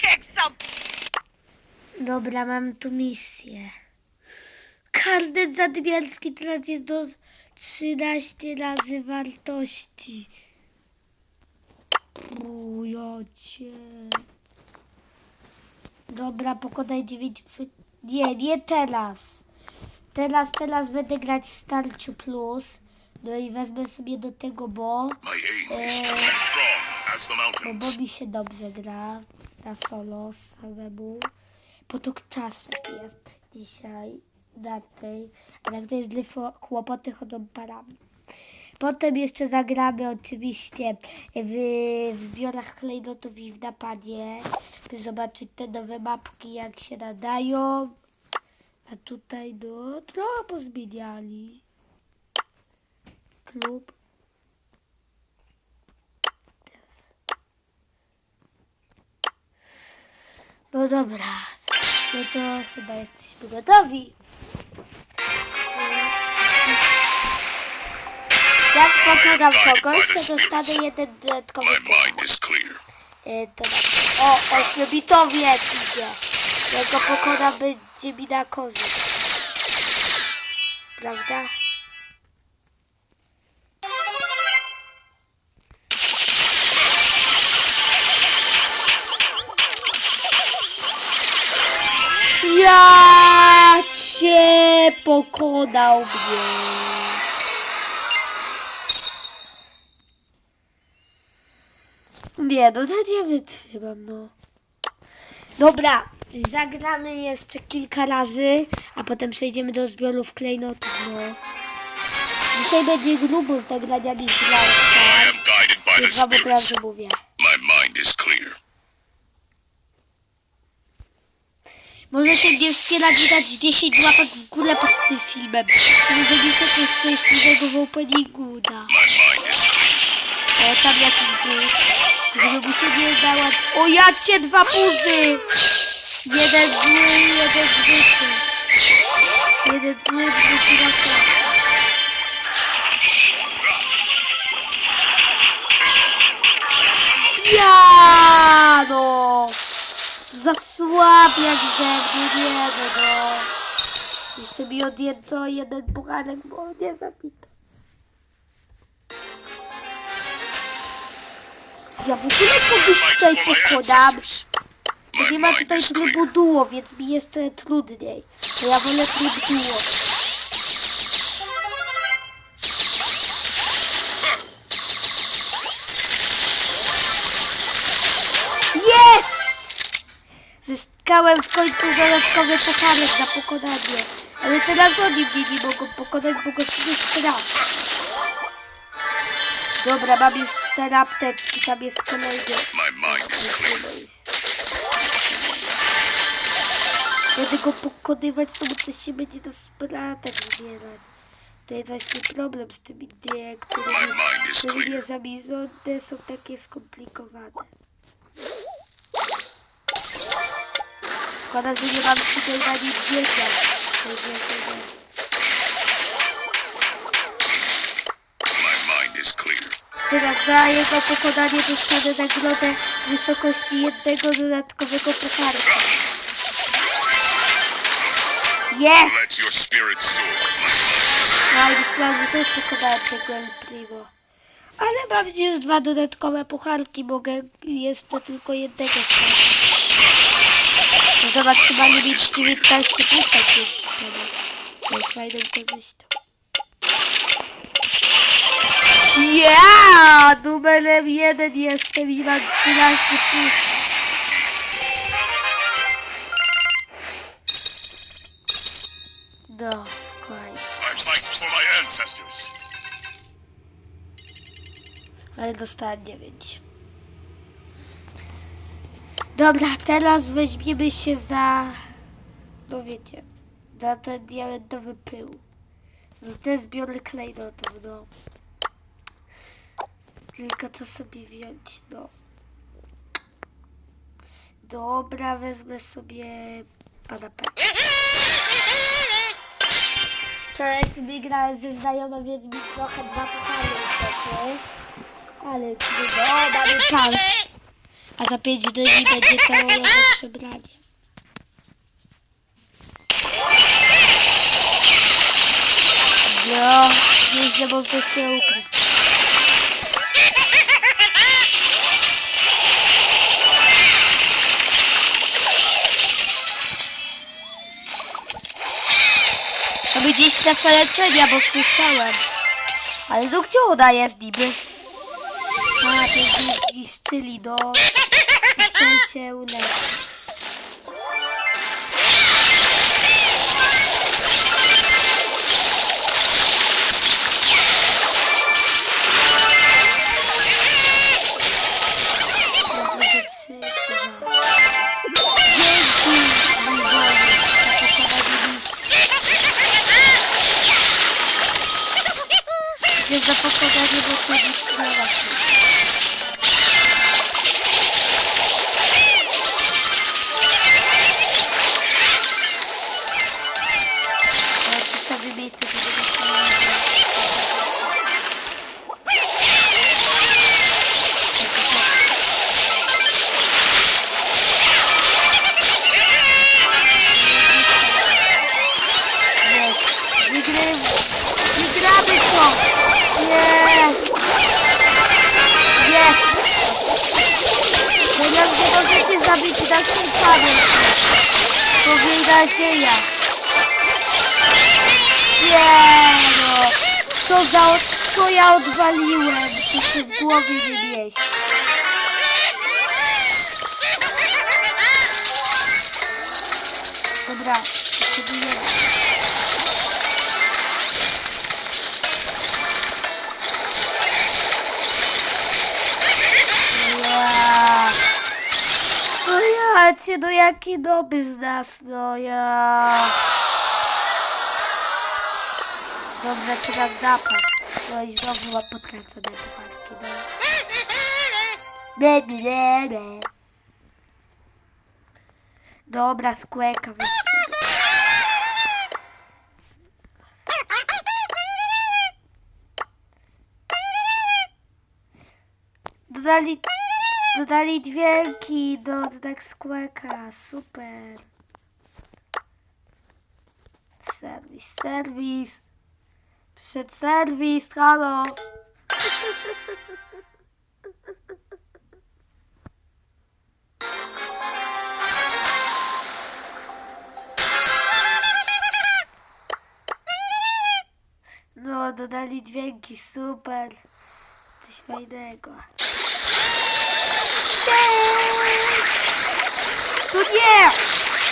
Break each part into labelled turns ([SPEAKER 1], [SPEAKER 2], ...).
[SPEAKER 1] kick some.
[SPEAKER 2] Dobra, mam tu misję. Karnet zadmiarski teraz jest do 13 razy wartości. Ujocie. Dobra, pokonaj 9 przy... Nie, nie teraz. Teraz, teraz będę grać w Starciu Plus. No i wezmę sobie do tego, bo...
[SPEAKER 3] The
[SPEAKER 2] Bo. Bobby się dobrze gra na solo samemu. Potok czasu jest dzisiaj na tej. A jak to jest dla kłopoty chodzą parami. Potem jeszcze zagramy oczywiście w, w biurach klejnotów i w napadzie. By zobaczyć te nowe mapki jak się nadają. A tutaj no, trochę pozmieniali. Klub. No dobra, no to chyba jesteśmy gotowi. Jak pokonam kogoś, to dostanę jeden dodatkowy punkt. E, To. O, ośmiobitowiec idzie. Jak go pokonam, będzie mi na korzyść. Prawda? Cię pokonał mnie. Nie, no to nie wytrzymam, no. Dobra, zagramy jeszcze kilka razy, a potem przejdziemy do zbiorów klejnotów, no. Dzisiaj będzie grubo z nagraniami z
[SPEAKER 3] spirits.
[SPEAKER 2] razu mówię.
[SPEAKER 3] My mind is clear.
[SPEAKER 2] Możecie mnie wspierać, widać 10 łapek w górę pod tym filmem. Może dzisiaj coś szczęśliwego w openingu uda. O, tam jakiś był. Żeby mu się nie dała... O, ja cię dwa puzy! Jeden zły, jeden zwykły. Jeden zły, drugi na. Ja no! Zasłabiak ze mnie, nie no no. Jeszcze mi odjęto jeden buchanek, bo nie zabito. Ja w ogóle
[SPEAKER 3] Fight
[SPEAKER 2] tutaj
[SPEAKER 3] ancestors.
[SPEAKER 2] Bo nie ma tutaj trybu duo, więc mi jeszcze trudniej. To ja wolę tryb duo. Zyskałem w końcu dodatkowy pucharek za pokonanie. Ale teraz oni mnie nie mogą pokonać, bo go się nie strat. Dobra, mam już cztery apteczki, tam jest kolejny. Będę go pokonywać, to muszę się będzie na spratach zbierać. To jest właśnie problem z tymi
[SPEAKER 3] is
[SPEAKER 2] którymi
[SPEAKER 3] clear.
[SPEAKER 2] wieżami rządy są takie skomplikowane. Szkoda, że nie mam tutaj
[SPEAKER 3] is clear.
[SPEAKER 2] Teraz za jego pokonanie dostanę nagrodę w wysokości jednego dodatkowego pucharka.
[SPEAKER 3] Soar.
[SPEAKER 2] No i że też pokonałem tego El Primo. Ale mam już dwa dodatkowe pucharki, mogę jeszcze tylko jednego sprawdzić. No to maksymalnie mieć 19 puszek dzięki temu. To jest fajną korzyścią. Ja! Numerem jeden jestem i mam 13 puszek. No, w końcu. Ale dostałem 9. Dobra, teraz weźmiemy się za... No wiecie, za ten diamentowy pył. Za te zbiory klejnotów, no. Tylko co sobie wziąć, no. Dobra, wezmę sobie pana P. Wczoraj sobie grałem ze znajomym, więc mi trochę dwa puchary uciekły. Ale. O, mamy pan. A za 5 dni będzie całe nowe przebranie. No, nieźle można się ukryć. To będzie strefa leczenia, bo słyszałem. Ale do gdzie ona jest niby? A, to zniszczyli, no. Się pokochanie Więc za pokochanie do tego słowa. Nadzieja. Nie no! Co za... Co ja odwaliłem? To się w głowie nie mieści. Dobra, potrzebujemy. Ja cię, no jaki doby z nas, no ja. Dobrze, teraz napad. No i znowu mam podkręcone pucharki, no. Ble, ble. Dobra, skłeka. Dodali, dodali dźwięki do tak skłeka. Super. Serwis, serwis. Przed serwis, halo. No, dodali dźwięki, super. Coś fajnego. To nie!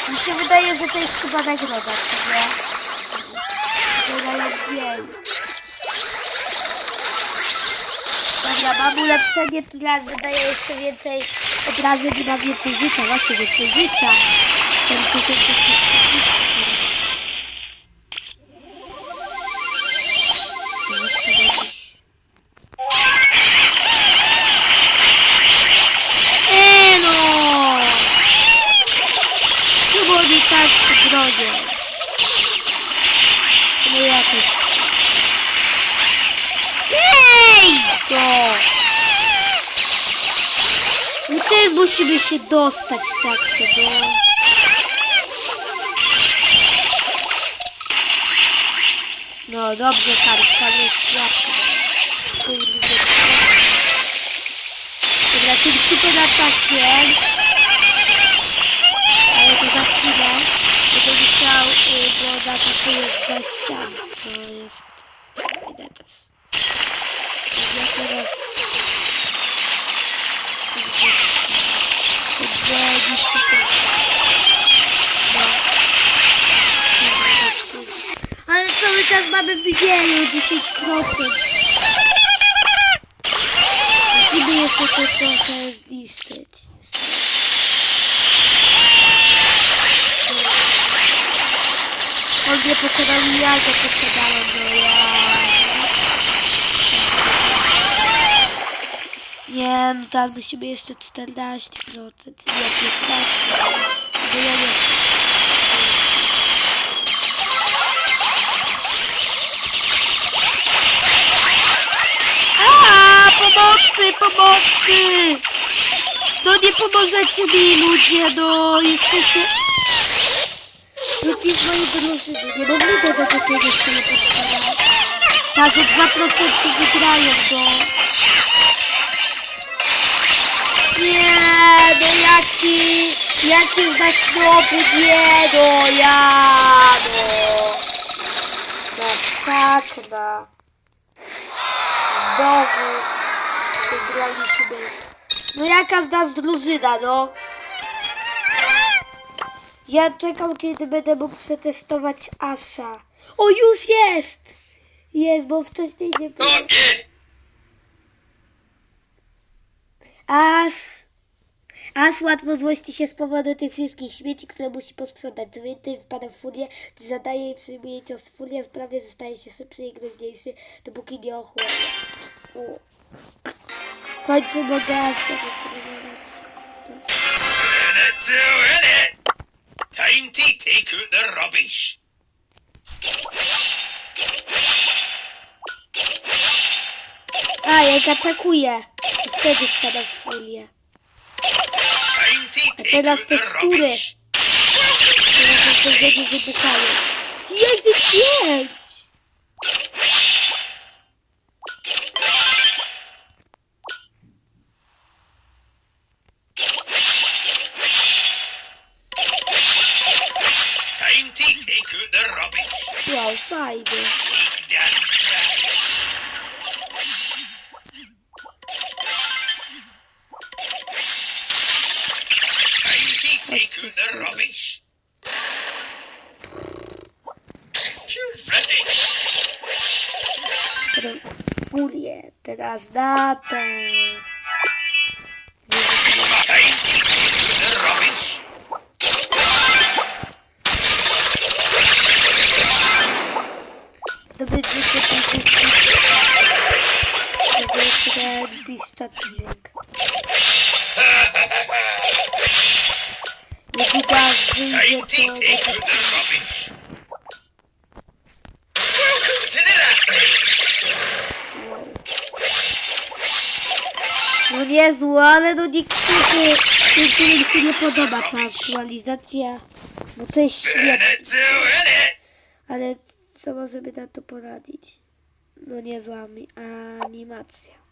[SPEAKER 2] Mi się wydaje, że to jest chyba nagroda, co nie? Dodają dźwięk. Dobra, mam ulepszenie, teraz dodaję jeszcze więcej obrażeń i mam więcej życia, właśnie więcej życia. Ten tysiąc musimy się dostać tak do... No dobrze, Karl, koniec jabłka. Kurde. Dobra, tym super atakiem. Ale to za chwilę. Będę musiał, bo zaatakuje za ścian. To jest... mniej 10%. Musimy jeszcze to trochę zniszczyć. On nie pokonał ja go pokonałem, no ja... Nie, no teraz musimy jeszcze 14%, nie 15%. Bo ja nie... pomocy! No nie pomożecie mi ludzie, no jesteście... Ludzie z mojej drużyny, nie mogli do takiego jeszcze nie podstawiać. Tak, że 2% wygrają, no. Nie, no jaki, jaki zasnoby, nie, no ja, no. Masakra. Znowu wygraliśmy. No jaka z nas drużyna, no? Ja czekam, kiedy będę mógł przetestować Asha. O, już jest! Jest, bo wcześniej nie było. Aż. Aż łatwo złości się z powodu tych wszystkich śmieci, które musi posprzątać. Co więcej, wpada w furię, gdy zadaje i przyjmuje cios. Furia sprawia, że staje się szybszy i groźniejszy, dopóki nie ochłonie. Końcu mogę.
[SPEAKER 3] Time to take out the rubbish.
[SPEAKER 2] A, jak atakuje. to Wtedy wpada w
[SPEAKER 3] to take
[SPEAKER 2] teraz te szczury. Teraz te rzeczy wybuchają. Jest ich pięć!
[SPEAKER 3] Time to take out the rubbish.
[SPEAKER 2] Wow, fajnie.
[SPEAKER 3] Time to take the rubbish. Welcome to the rat race.
[SPEAKER 2] No niezłe, ale no niektórzy, niektórym się nie podoba ta aktualizacja. Bo to jest
[SPEAKER 3] it.
[SPEAKER 2] Ale co możemy na to poradzić? No niezła animacja.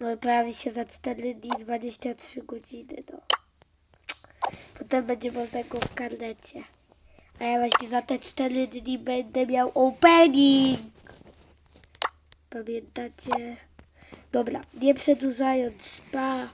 [SPEAKER 2] No i pojawi się za 4 dni 23 godziny, no. Potem będzie można go w karnecie. A ja właśnie za te 4 dni będę miał opening. Pamiętacie? Dobra, nie przedłużając, pa.